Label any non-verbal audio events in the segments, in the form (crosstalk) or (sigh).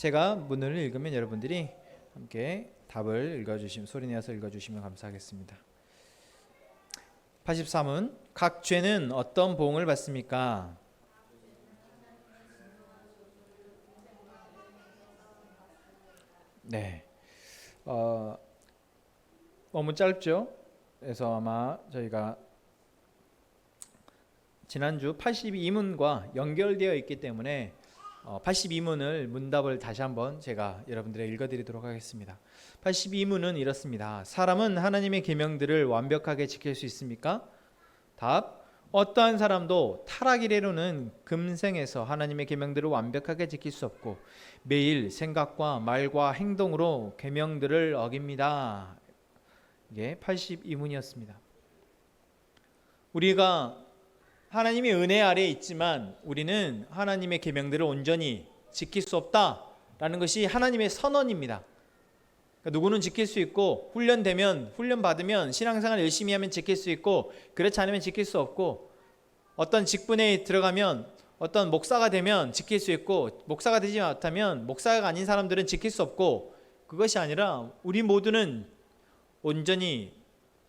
제가 문을 읽으면 여러분들이 함께 답을 읽어주시면 소리내어서 읽어주시면 감사하겠습니다. 83은 각 죄는 어떤 보응을 받습니까? 네. 어, 너무 짧죠? 그래서 아마 저희가 지난주 82문과 연결되어 있기 때문에 어, 82문을 문답을 다시 한번 제가 여러분들에게 읽어드리도록 하겠습니다. 82문은 이렇습니다. 사람은 하나님의 계명들을 완벽하게 지킬 수 있습니까? 답. 어떠한 사람도 타락 이래로는 금생에서 하나님의 계명들을 완벽하게 지킬 수 없고 매일 생각과 말과 행동으로 계명들을 어깁니다. 이게 82문이었습니다. 우리가 하나님의 은혜 아래에 있지만 우리는 하나님의 계명들을 온전히 지킬 수 없다라는 것이 하나님의 선언입니다. 그러니까 누구는 지킬 수 있고 훈련되면 훈련 받으면 신앙생활 열심히 하면 지킬 수 있고 그렇지 않으면 지킬 수 없고 어떤 직분에 들어가면 어떤 목사가 되면 지킬 수 있고 목사가 되지 못하면 목사가 아닌 사람들은 지킬 수 없고 그것이 아니라 우리 모두는 온전히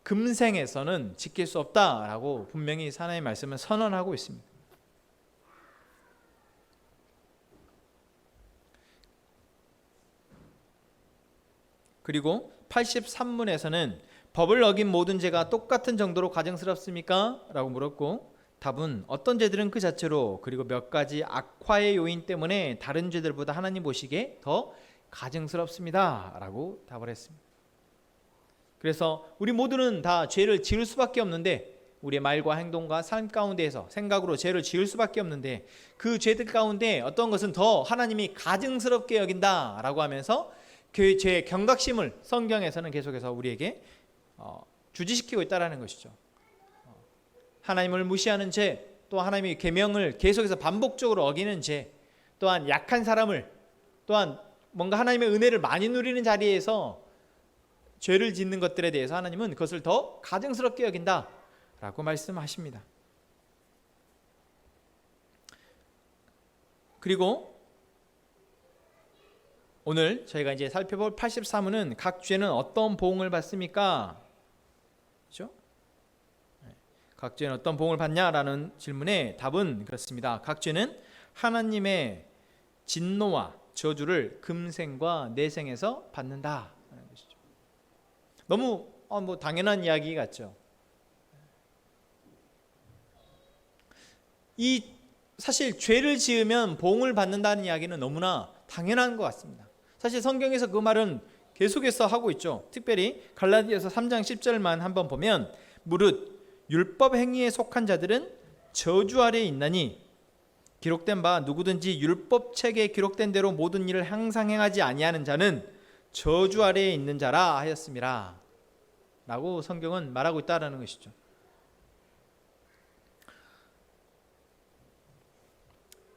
금생에서는 지킬 수 없다라고 분명히 하나님의 말씀을 선언하고 있습니다. 그리고 83문에서는 법을 어긴 모든 죄가 똑같은 정도로 가증스럽습니까? 라고 물었고 답은 어떤 죄들은 그 자체로 그리고 몇 가지 악화의 요인 때문에 다른 죄들보다 하나님 보시기에 더 가증스럽습니다. 라고 답을 했습니다. 그래서 우리 모두는 다 죄를 지을 수밖에 없는데 우리의 말과 행동과 삶 가운데에서 생각으로 죄를 지을 수밖에 없는데 그 죄들 가운데 어떤 것은 더 하나님이 가증스럽게 여긴다라고 하면서 그 죄의 경각심을 성경에서는 계속해서 우리에게 어, 주지시키고 있다라는 것이죠. 어, 하나님을 무시하는 죄, 또 하나님의 계명을 계속해서 반복적으로 어기는 죄, 또한 약한 사람을 또한 뭔가 하나님의 은혜를 많이 누리는 자리에서 죄를 짓는 것들에 대해서 하나님은 그것을 더 가증스럽게 여긴다 라고 말씀하십니다. 그리고 오늘 저희가 이제 살펴볼 83문은 각 죄는 어떤 보응을 받습니까? 그렇죠? 각 죄는 어떤 보응을 받냐라는 질문에 답은 그렇습니다. 각 죄는 하나님의 진노와 저주를 금생과 내생에서 받는다. 너무 어, 뭐 당연한 이야기 같죠. 이 사실 죄를 지으면 봉을 받는다는 이야기는 너무나 당연한 것 같습니다. 사실 성경에서 그 말은 계속해서 하고 있죠. 특별히 갈라디아서 3장 10절만 한번 보면 무릇 율법 행위에 속한 자들은 저주 아래에 있나니 기록된 바 누구든지 율법 책에 기록된 대로 모든 일을 항상 행하지 아니하는 자는 저주 아래에 있는 자라 하였습니다. 라고 성경은 말하고 있다라는 것이죠.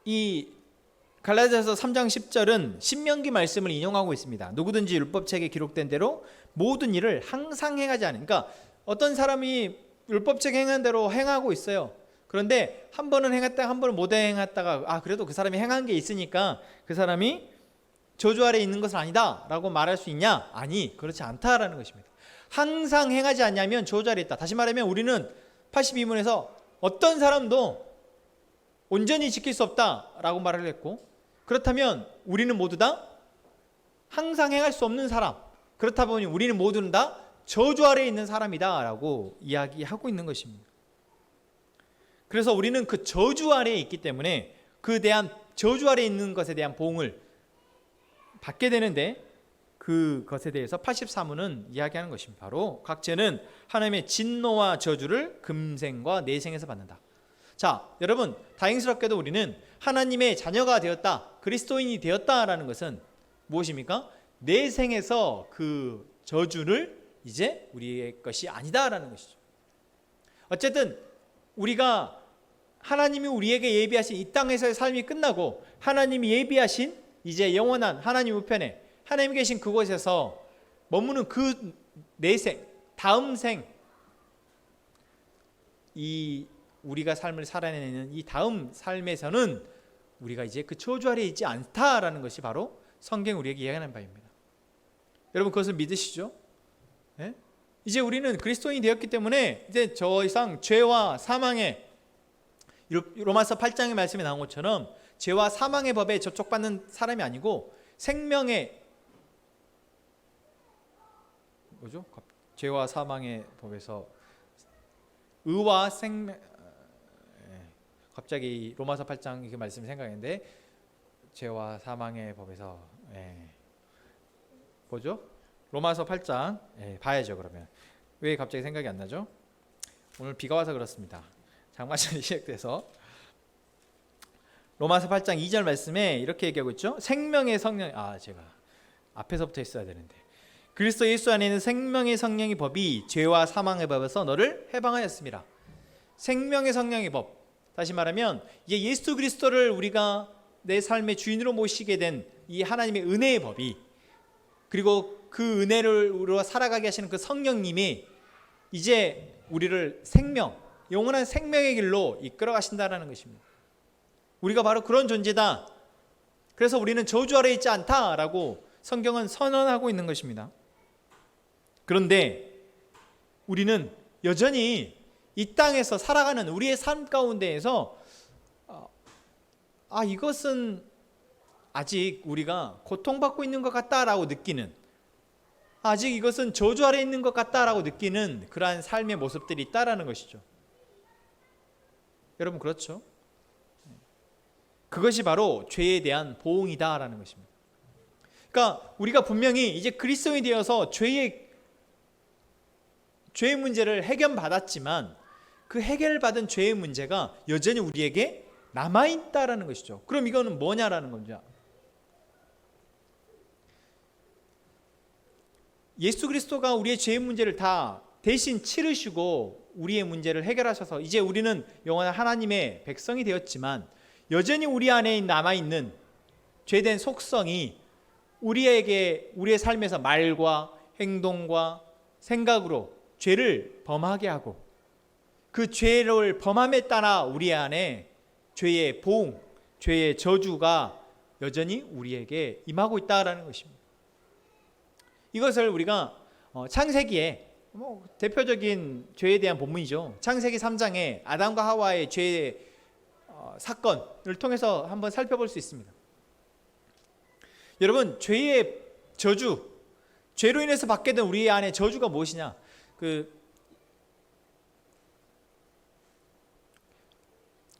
이 갈라디아서 3장 10절은 신명기 말씀을 인용하고 있습니다. 누구든지 율법책에 기록된 대로 모든 일을 항상 행하지 않은. 그러니까 어떤 사람이 율법책 행한 대로 행하고 있어요. 그런데 한 번은 행했다 한 번은 못 행했다가 아 그래도 그 사람이 행한 게 있으니까 그 사람이 저주 아래 있는 것은 아니다라고 말할 수 있냐? 아니 그렇지 않다라는 것입니다. 항상 행하지 않냐면 저주 아래 있다. 다시 말하면 우리는 82문에서 어떤 사람도 온전히 지킬 수 없다라고 말을 했고 그렇다면 우리는 모두 다 항상 행할 수 없는 사람. 그렇다 보니 우리는 모두는 다 저주 아래에 있는 사람이다라고 이야기하고 있는 것입니다. 그래서 우리는 그 저주 아래에 있기 때문에 그 대한 저주 아래에 있는 것에 대한 보응을 받게 되는데 그것에 대해서 83문은 이야기하는 것입니다. 바로 각 죄는 하나님의 진노와 저주를 금생과 내생에서 받는다. 자, 여러분, 다행스럽게도 우리는 하나님의 자녀가 되었다, 그리스도인이 되었다라는 것은 무엇입니까? 내 생에서 그 저주를 이제 우리의 것이 아니다라는 것이죠. 어쨌든 우리가 하나님이 우리에게 예비하신 이 땅에서의 삶이 끝나고 하나님이 예비하신 이제 영원한 하나님 우편에 하나님 계신 그곳에서 머무는 그 내생, 다음 생, 이 우리가 삶을 살아내는 이 다음 삶에서는 우리가 이제 그 저주 아래 있지 않다라는 것이 바로 성경 우리에게 이야기하는 바입니다. 여러분 그것을 믿으시죠? 예? 이제 우리는 그리스도인이 되었기 때문에 이제 더 이상 죄와 사망의 로마서 8장의 말씀에 나온 것처럼 죄와 사망의 법에 저촉받는 사람이 아니고 생명의 뭐죠? 죄와 사망의 법에서 의와 생명 예, 갑자기 로마서 8장 그 말씀이 생각했는데 죄와 사망의 법에서 예, 뭐죠? 로마서 8장 예, 봐야죠 그러면 왜 갑자기 생각이 안 나죠? 오늘 비가 와서 그렇습니다. 장마철이 (laughs) 시작돼서 로마서 8장 2절 말씀에 이렇게 얘기하고 있죠. 생명의 성령 아 제가 앞에서부터 했어야 되는데 그리스도 예수 안에 있는 생명의 성령의 법이 죄와 사망의 법에서 너를 해방하였습니다. 생명의 성령의 법 다시 말하면 이제 예수 그리스도를 우리가 내 삶의 주인으로 모시게 된 이 하나님의 은혜의 법이 그리고 그 은혜를 우리와 살아가게 하시는 그 성령님이 이제 우리를 생명 영원한 생명의 길로 이끌어 가신다라는 것입니다. 우리가 바로 그런 존재다. 그래서 우리는 저주 아래 있지 않다라고 성경은 선언하고 있는 것입니다. 그런데 우리는 여전히 이 땅에서 살아가는 우리의 삶 가운데에서 어, 아 이것은 아직 우리가 고통받고 있는 것 같다라고 느끼는 아직 이것은 저주 아래 있는 것 같다라고 느끼는 그러한 삶의 모습들이 있다라는 것이죠. 여러분 그렇죠? 그것이 바로 죄에 대한 보응이다라는 것입니다. 그러니까 우리가 분명히 이제 그리스도인이 되어서 죄의 죄의 문제를 해결받았지만 그 해결받은 죄의 문제가 여전히 우리에게 남아 있다라는 것이죠. 그럼 이거는 뭐냐라는 거죠. 예수 그리스도가 우리의 죄의 문제를 다 대신 치르시고 우리의 문제를 해결하셔서 이제 우리는 영원한 하나님의 백성이 되었지만 여전히 우리 안에 남아 있는 죄된 속성이 우리에게 우리의 삶에서 말과 행동과 생각으로 죄를 범하게 하고 그 죄를 범함에 따라 우리 안에 죄의 보응, 죄의 저주가 여전히 우리에게 임하고 있다라는 것입니다. 이것을 우리가 어, 창세기에 뭐 대표적인 죄에 대한 본문이죠. 창세기 3장에 아담과 하와의 죄 어, 사건을 통해서 한번 살펴볼 수 있습니다. 여러분 죄의 저주, 죄로 인해서 받게 된 우리 안에 저주가 무엇이냐? 그,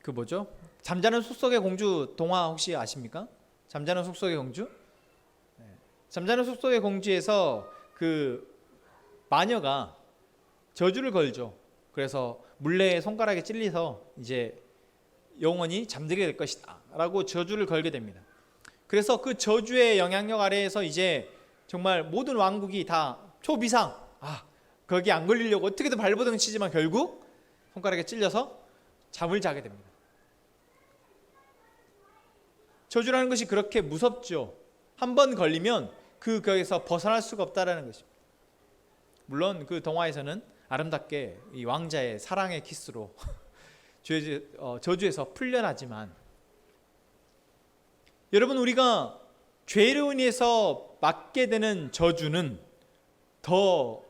그 뭐죠? 잠자는 숲속의 공주 동화 혹시 아십니까? 잠자는 숲속의 공주? 네. 잠자는 숲속의 공주에서 그 마녀가 저주를 걸죠. 그래서 물레의 손가락에 찔려서 이제 영원히 잠들게 될 것이다 라고 저주를 걸게 됩니다. 그래서 그 저주의 영향력 아래에서 이제 정말 모든 왕국이 다 초비상 아 거기 안 걸리려고 어떻게든 발버둥 치지만 결국 손가락에 찔려서 잠을 자게 됩니다. 저주라는 것이 그렇게 무섭죠. 한 번 걸리면 그 거기서 벗어날 수가 없다라는 것입니다. 물론 그 동화에서는 아름답게 이 왕자의 사랑의 키스로 어, (laughs) 저주에서 풀려나지만 여러분 우리가 죄로 인해서 맞게 되는 저주는 더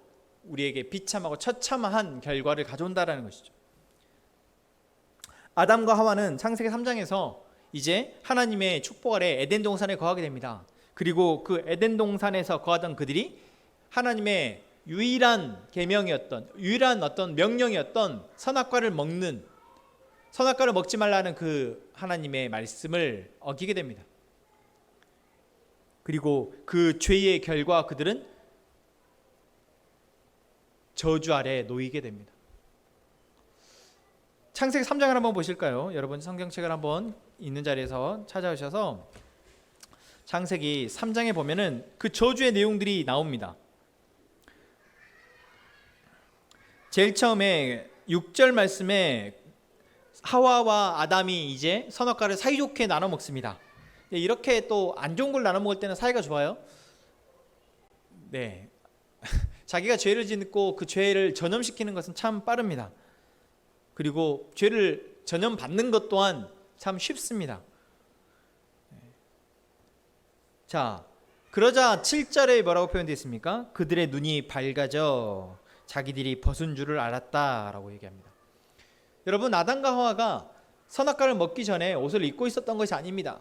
우리에게 비참하고 처참한 결과를 가져온다라는 것이죠. 아담과 하와는 창세기 3장에서 이제 하나님의 축복 아래 에덴 동산에 거하게 됩니다. 그리고 그 에덴 동산에서 거하던 그들이 하나님의 유일한 계명이었던 유일한 어떤 명령이었던 선악과를 먹는 선악과를 먹지 말라는 그 하나님의 말씀을 어기게 됩니다. 그리고 그 죄의 결과 그들은 저주 아래 놓이게 됩니다. 창세기 3장을 한번 보실까요? 여러분 성경책을 한번 있는 자리에서 찾아오셔서 창세기 3장에 보면은 그 저주의 내용들이 나옵니다. 제일 처음에 6절 말씀에 하와와 아담이 이제 선악과를 사이좋게 나눠 먹습니다. 이렇게 또 안 좋은 걸 나눠 먹을 때는 사이가 좋아요. 네. (laughs) 자기가 죄를 짓고 그 죄를 전염시키는 것은 참 빠릅니다. 그리고 죄를 전염받는 것 또한 참 쉽습니다. 자, 그러자 7절에 뭐라고 표현되어 있습니까? 그들의 눈이 밝아져 자기들이 벗은 줄을 알았다라고 얘기합니다. 여러분 아담과 하와가 선악과를 먹기 전에 옷을 입고 있었던 것이 아닙니다.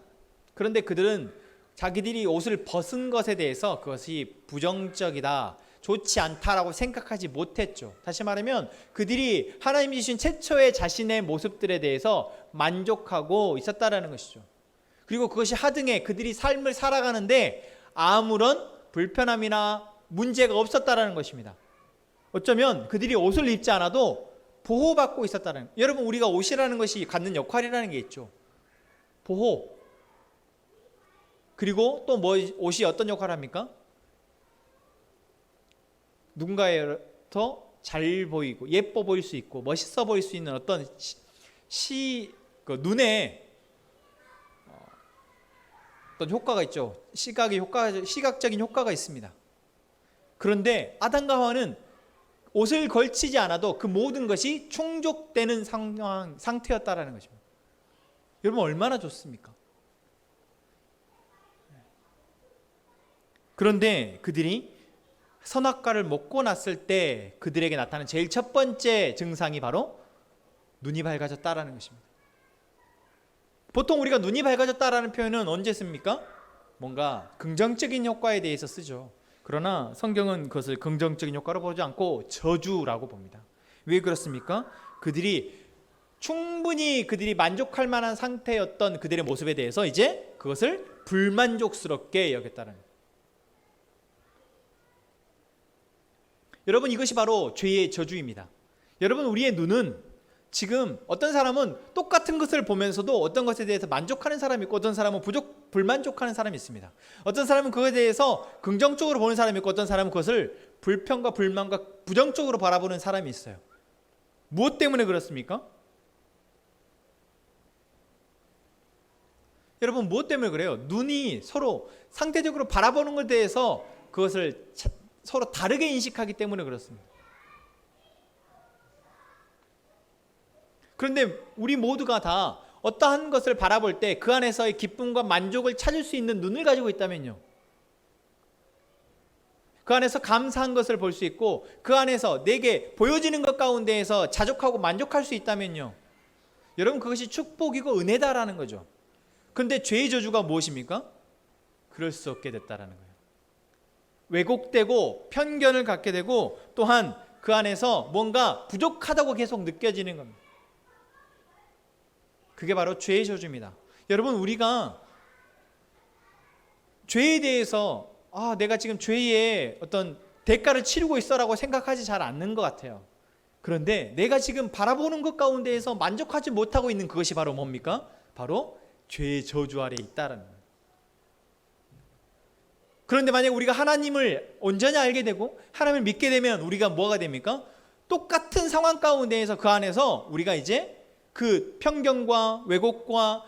그런데 그들은 자기들이 옷을 벗은 것에 대해서 그것이 부정적이다, 좋지 않다라고 생각하지 못했죠. 다시 말하면 그들이 하나님이 주신 최초의 자신의 모습들에 대해서 만족하고 있었다라는 것이죠. 그리고 그것이 하등에 그들이 삶을 살아가는데 아무런 불편함이나 문제가 없었다라는 것입니다. 어쩌면 그들이 옷을 입지 않아도 보호받고 있었다는 여러분 우리가 옷이라는 것이 갖는 역할이라는 게 있죠. 보호. 그리고 또 뭐 옷이 어떤 역할을 합니까? 누군가에부터 잘 보이고 예뻐 보일 수 있고 멋있어 보일 수 있는 어떤 시, 시 그 눈에 어, 어떤 효과가 있죠. 시각의 효과, 시각적인 효과가 있습니다. 그런데 아담과 하와는 옷을 걸치지 않아도 그 모든 것이 충족되는 상황 상태였다라는 것입니다. 여러분 얼마나 좋습니까? 그런데 그들이 선악과를 먹고 났을 때 그들에게 나타나는 제일 첫 번째 증상이 바로 눈이 밝아졌다라는 것입니다. 보통 우리가 눈이 밝아졌다라는 표현은 언제 씁니까? 뭔가 긍정적인 효과에 대해서 쓰죠. 그러나 성경은 그것을 긍정적인 효과로 보지 않고 저주라고 봅니다. 왜 그렇습니까? 그들이 충분히 그들이 만족할 만한 상태였던 그들의 모습에 대해서 이제 그것을 불만족스럽게 여겼다는 여러분 이것이 바로 죄의 저주입니다. 여러분 우리의 눈은 지금 어떤 사람은 똑같은 것을 보면서도 어떤 것에 대해서 만족하는 사람이 있고 어떤 사람은 부족 불만족하는 사람이 있습니다. 어떤 사람은 그것에 대해서 긍정적으로 보는 사람이 있고 어떤 사람은 그것을 불평과 불만과 부정적으로 바라보는 사람이 있어요. 무엇 때문에 그렇습니까? 여러분 무엇 때문에 그래요? 눈이 서로 상대적으로 바라보는 것에 대해서 그것을 서로 다르게 인식하기 때문에 그렇습니다. 그런데 우리 모두가 다 어떠한 것을 바라볼 때 그 안에서의 기쁨과 만족을 찾을 수 있는 눈을 가지고 있다면요. 그 안에서 감사한 것을 볼 수 있고 그 안에서 내게 보여지는 것 가운데에서 자족하고 만족할 수 있다면요. 여러분 그것이 축복이고 은혜다라는 거죠. 근데 죄의 저주가 무엇입니까? 그럴 수 없게 됐다라는 거예요. 왜곡되고 편견을 갖게 되고 또한 그 안에서 뭔가 부족하다고 계속 느껴지는 겁니다. 그게 바로 죄의 저주입니다. 여러분 우리가 죄에 대해서 아 내가 지금 죄의 어떤 대가를 치르고 있어라고 생각하지 잘 않는 것 같아요. 그런데 내가 지금 바라보는 것 가운데에서 만족하지 못하고 있는 그것이 바로 뭡니까? 바로 죄의 저주 아래 있다라는. 그런데 만약 우리가 하나님을 온전히 알게 되고 하나님을 믿게 되면 우리가 뭐가 됩니까? 똑같은 상황 가운데에서 그 안에서 우리가 이제 그 편견과 왜곡과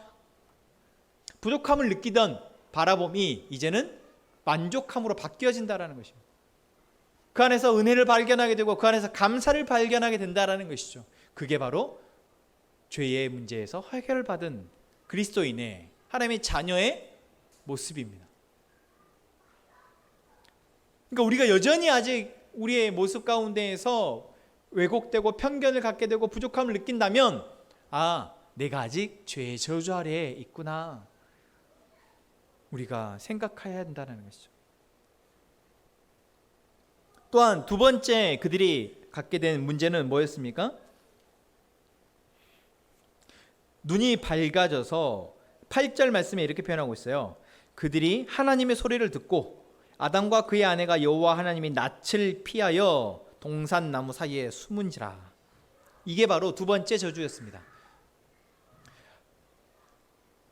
부족함을 느끼던 바라봄이 이제는 만족함으로 바뀌어진다라는 것입니다. 그 안에서 은혜를 발견하게 되고 그 안에서 감사를 발견하게 된다라는 것이죠. 그게 바로 죄의 문제에서 해결을 받은 그리스도인의 하나님의 자녀의 모습입니다. 그러니까 우리가 여전히 아직 우리의 모습 가운데에서 왜곡되고 편견을 갖게 되고 부족함을 느낀다면 아, 내가 아직 죄의 저주 아래에 있구나. 우리가 생각해야 한다는 것이죠. 또한 두 번째 그들이 갖게 된 문제는 뭐였습니까? 눈이 밝아져서 8절 말씀에 이렇게 표현하고 있어요. 그들이 하나님의 소리를 듣고 아담과 그의 아내가 여호와 하나님이 낯을 피하여 동산 나무 사이에 숨은지라. 이게 바로 두 번째 저주였습니다.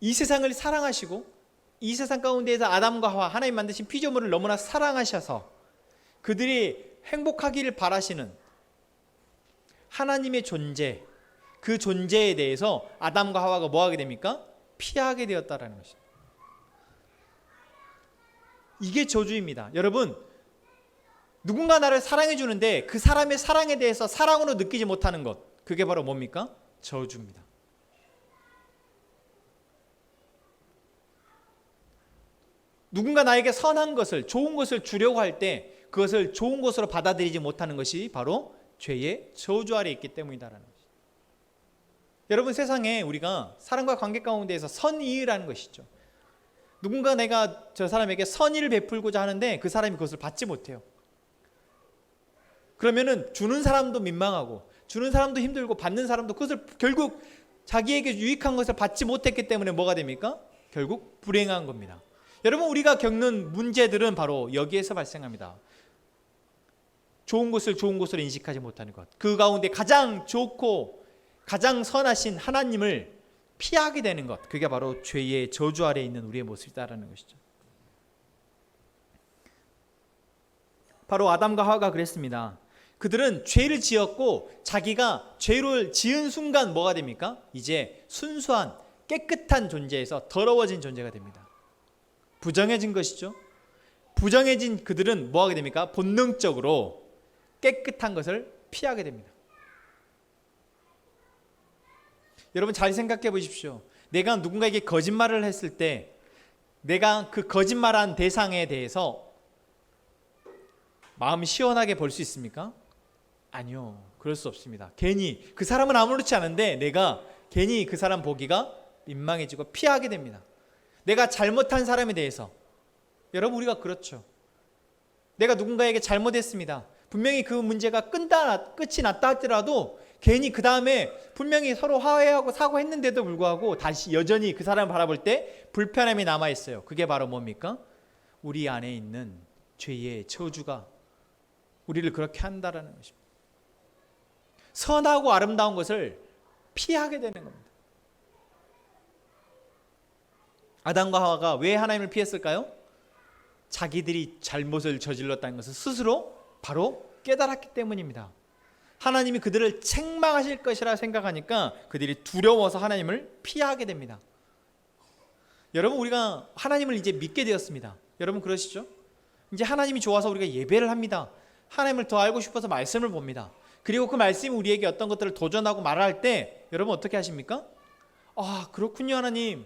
이 세상을 사랑하시고 이 세상 가운데에서 아담과 하와 하나님 만드신 피조물을 너무나 사랑하셔서 그들이 행복하기를 바라시는 하나님의 존재 그 존재에 대해서 아담과 하와가 뭐 하게 됩니까? 피하게 되었다라는 것입니다. 이게 저주입니다. 여러분 누군가 나를 사랑해 주는데 그 사람의 사랑에 대해서 사랑으로 느끼지 못하는 것 그게 바로 뭡니까? 저주입니다. 누군가 나에게 선한 것을 좋은 것을 주려고 할 때 그것을 좋은 것으로 받아들이지 못하는 것이 바로 죄의 저주 아래 있기 때문이다라는 것이죠. 여러분 세상에 우리가 사람과 관계 가운데에서 선의라는 것이죠. 누군가 내가 저 사람에게 선의를 베풀고자 하는데 그 사람이 그것을 받지 못해요. 그러면은 주는 사람도 민망하고 주는 사람도 힘들고 받는 사람도 그것을 결국 자기에게 유익한 것을 받지 못했기 때문에 뭐가 됩니까? 결국 불행한 겁니다. 여러분 우리가 겪는 문제들은 바로 여기에서 발생합니다. 좋은 것을 좋은 것으로 인식하지 못하는 것. 그 가운데 가장 좋고 가장 선하신 하나님을 피하게 되는 것. 그게 바로 죄의 저주 아래 있는 우리의 모습이다라는 것이죠. 바로 아담과 하와가 그랬습니다. 그들은 죄를 지었고 자기가 죄를 지은 순간 뭐가 됩니까? 이제 순수한 깨끗한 존재에서 더러워진 존재가 됩니다. 부정해진 것이죠. 부정해진 그들은 뭐 하게 됩니까? 본능적으로 깨끗한 것을 피하게 됩니다. 여러분 잘 생각해 보십시오. 내가 누군가에게 거짓말을 했을 때 내가 그 거짓말한 대상에 대해서 마음 시원하게 볼 수 있습니까? 아니요. 그럴 수 없습니다. 괜히 그 사람은 아무렇지 않은데 내가 괜히 그 사람 보기가 민망해지고 피하게 됩니다. 내가 잘못한 사람에 대해서 여러분 우리가 그렇죠. 내가 누군가에게 잘못했습니다. 분명히 그 문제가 끝다 끝이 났다 하더라도 괜히 그 다음에 분명히 서로 화해하고 사과했는데도 불구하고 다시 여전히 그 사람을 바라볼 때 불편함이 남아 있어요. 그게 바로 뭡니까? 우리 안에 있는 죄의 저주가 우리를 그렇게 한다라는 것입니다. 선하고 아름다운 것을 피하게 되는 겁니다. 아담과 하와가 왜 하나님을 피했을까요? 자기들이 잘못을 저질렀다는 것을 스스로 바로 깨달았기 때문입니다. 하나님이 그들을 책망하실 것이라 생각하니까 그들이 두려워서 하나님을 피하게 됩니다. 여러분 우리가 하나님을 이제 믿게 되었습니다. 여러분 그러시죠? 이제 하나님이 좋아서 우리가 예배를 합니다. 하나님을 더 알고 싶어서 말씀을 봅니다. 그리고 그 말씀이 우리에게 어떤 것들을 도전하고 말할 때 여러분 어떻게 하십니까? 아 그렇군요 하나님.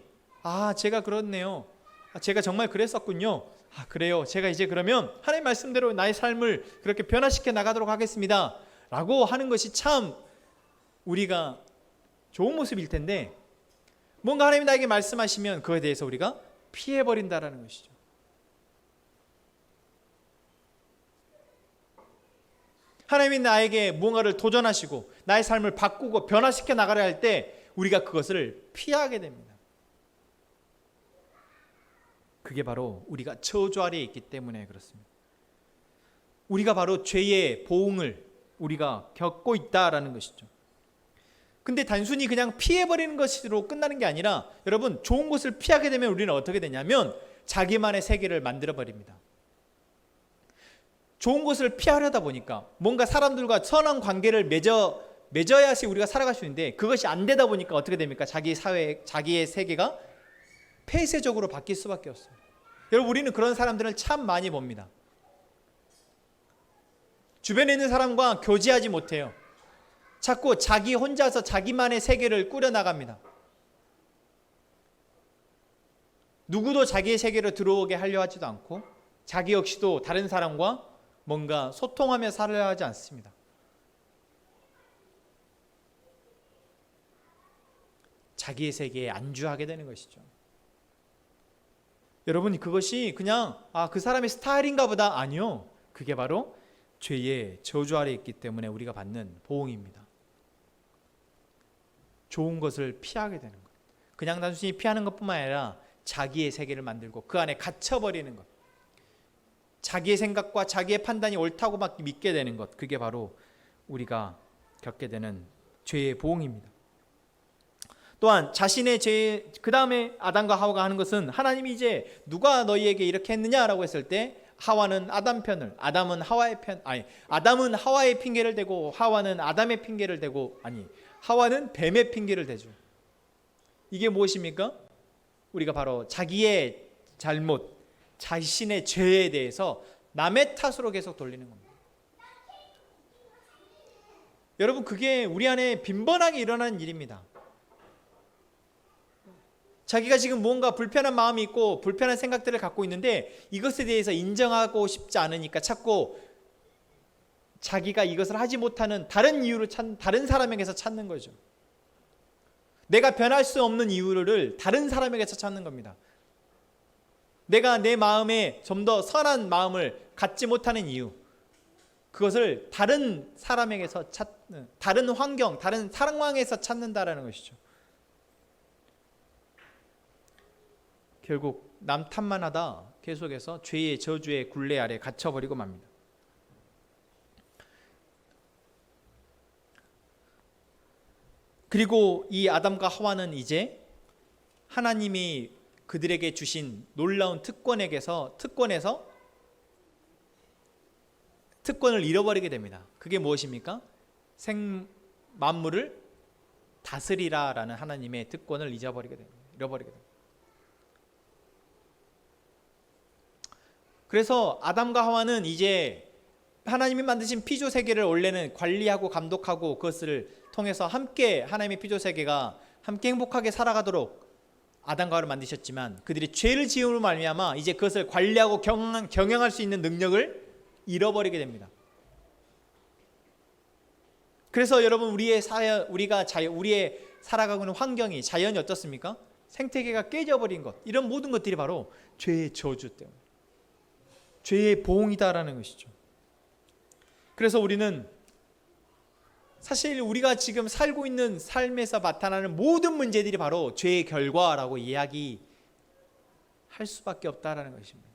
아 제가 그렇네요. 아, 제가 정말 그랬었군요. 아 그래요. 제가 이제 그러면 하나님 말씀대로 나의 삶을 그렇게 변화시켜 나가도록 하겠습니다. 라고 하는 것이 참 우리가 좋은 모습일 텐데 뭔가 하나님이 나에게 말씀하시면 그에 대해서 우리가 피해 버린다라는 것이죠. 하나님이 나에게 무언가를 도전하시고 나의 삶을 바꾸고 변화시켜 나가려 할 때 우리가 그것을 피하게 됩니다. 그게 바로 우리가 저주 아래에 있기 때문에 그렇습니다. 우리가 바로 죄의 보응을 우리가 겪고 있다라는 것이죠. 근데 단순히 그냥 피해버리는 것으로 끝나는 게 아니라 여러분 좋은 것을 피하게 되면 우리는 어떻게 되냐면 자기만의 세계를 만들어 버립니다. 좋은 것을 피하려다 보니까 뭔가 사람들과 선한 관계를 맺어 맺어야지 우리가 살아갈 수 있는데 그것이 안 되다 보니까 어떻게 됩니까? 자기 사회 자기의 세계가 폐쇄적으로 바뀔 수밖에 없어요. 여러분 우리는 그런 사람들을 참 많이 봅니다. 주변에 있는 사람과 교제하지 못해요. 자꾸 자기 혼자서 자기만의 세계를 꾸려 나갑니다. 누구도 자기의 세계로 들어오게 하려 하지도 않고 자기 역시도 다른 사람과 뭔가 소통하며 살아야 하지 않습니다. 자기의 세계에 안주하게 되는 것이죠. 여러분 그것이 그냥 아 그 사람의 스타일인가 보다 아니요. 그게 바로 죄의 저주 아래 있기 때문에 우리가 받는 보응입니다. 좋은 것을 피하게 되는 것. 그냥 단순히 피하는 것뿐만 아니라 자기의 세계를 만들고 그 안에 갇혀 버리는 것. 자기의 생각과 자기의 판단이 옳다고 막 믿게 되는 것. 그게 바로 우리가 겪게 되는 죄의 보응입니다. 또한 자신의 죄, 그 다음에 아담과 하와가 하는 것은 하나님이 이제 누가 너희에게 이렇게 했느냐라고 했을 때 하와는 아담 편을, 아담은 하와의 편, 아니, 아담은 하와의 핑계를 대고 하와는 아담의 핑계를 대고, 아니, 하와는 뱀의 핑계를 대죠. 이게 무엇입니까? 우리가 바로 자기의 잘못, 자신의 죄에 대해서 남의 탓으로 계속 돌리는 겁니다. 여러분, 그게 우리 안에 빈번하게 일어나는 일입니다. 자기가 지금 무언가 불편한 마음이 있고 불편한 생각들을 갖고 있는데 이것에 대해서 인정하고 싶지 않으니까 자꾸 자기가 이것을 하지 못하는 다른 이유를 찾 다른 사람에게서 찾는 거죠. 내가 변할 수 없는 이유를 다른 사람에게서 찾는 겁니다. 내가 내 마음에 좀 더 선한 마음을 갖지 못하는 이유 그것을 다른 사람에게서 찾 다른 환경, 다른 상황에서 찾는다라는 것이죠. 결국 남 탓만 하다 계속해서 죄의 저주의 굴레 아래 갇혀버리고 맙니다. 그리고 이 아담과 하와는 이제 하나님이 그들에게 주신 놀라운 특권에게서 특권에서 특권을 잃어버리게 됩니다. 그게 무엇입니까? 생 만물을 다스리라라는 하나님의 특권을 잊어버리게 됩니다. 잃어버리게 됩니다. 그래서 아담과 하와는 이제 하나님이 만드신 피조 세계를 원래는 관리하고 감독하고 그것을 통해서 함께 하나님의 피조 세계가 함께 행복하게 살아가도록 아담과 하와를 만드셨지만 그들이 죄를 지음으로 말미암아 이제 그것을 관리하고 경영, 경영할 수 있는 능력을 잃어버리게 됩니다. 그래서 여러분 우리의 사연 우리가 자연 우리의 살아가고 있는 환경이 자연이 어떻습니까? 생태계가 깨져버린 것 이런 모든 것들이 바로 죄의 저주 때문에 죄의 보응이다라는 것이죠. 그래서 우리는 사실 우리가 지금 살고 있는 삶에서 나타나는 모든 문제들이 바로 죄의 결과라고 이야기할 수밖에 없다라는 것입니다.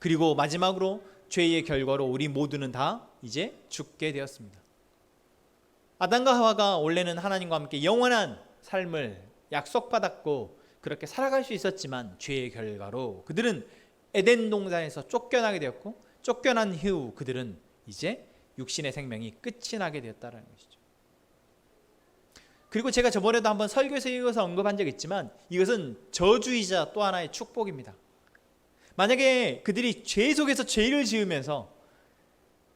그리고 마지막으로 죄의 결과로 우리 모두는 다 이제 죽게 되었습니다. 아담과 하와가 원래는 하나님과 함께 영원한 삶을 약속받았고 그렇게 살아갈 수 있었지만 죄의 결과로 그들은 에덴 동산에서 쫓겨나게 되었고 쫓겨난 이후 그들은 이제 육신의 생명이 끝이 나게 되었다는 것이죠. 그리고 제가 저번에도 한번 설교에서 이것을 언급한 적 있지만 이것은 저주이자 또 하나의 축복입니다. 만약에 그들이 죄 속에서 죄를 지으면서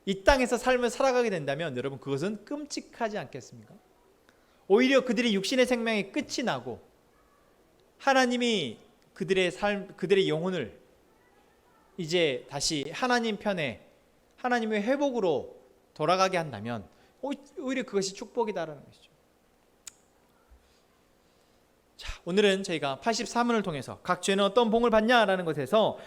이 땅에서 삶을 살아가게 된다면 여러분 그것은 끔찍하지 않겠습니까? 오히려 그들이 육신의 생명이 끝이 나고 하나님이 그들의 삶 그들의 영혼을 이제 다시 하나님 편에 하나님의 회복으로 돌아가게 한다면 오히려 그것이 축복이다라는 것이죠. 자, 오늘은 저희가 83문을 통해서 각 죄는 어떤 봉을 받냐라는 것에서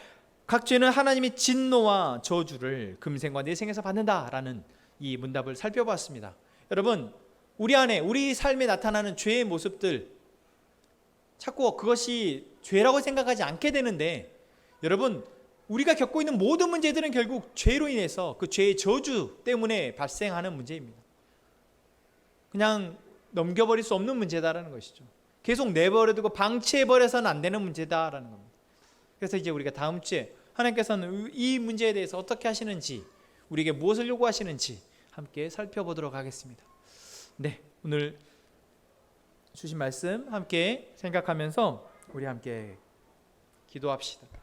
각 죄는 하나님의 진노와 저주를 금생과 내생에서 받는다라는 이 문답을 살펴봤습니다. 여러분, 우리 안에 우리 삶에 나타나는 죄의 모습들 자꾸 그것이 죄라고 생각하지 않게 되는데 여러분 우리가 겪고 있는 모든 문제들은 결국 죄로 인해서 그 죄의 저주 때문에 발생하는 문제입니다. 그냥 넘겨버릴 수 없는 문제다라는 것이죠. 계속 내버려두고 방치해버려서는 안 되는 문제다라는 겁니다. 그래서 이제 우리가 다음 주에 하나님께서는 이 문제에 대해서 어떻게 하시는지 우리에게 무엇을 요구하시는지 함께 살펴보도록 하겠습니다. 네, 오늘 주신 말씀 함께 생각하면서 우리 함께 기도합시다.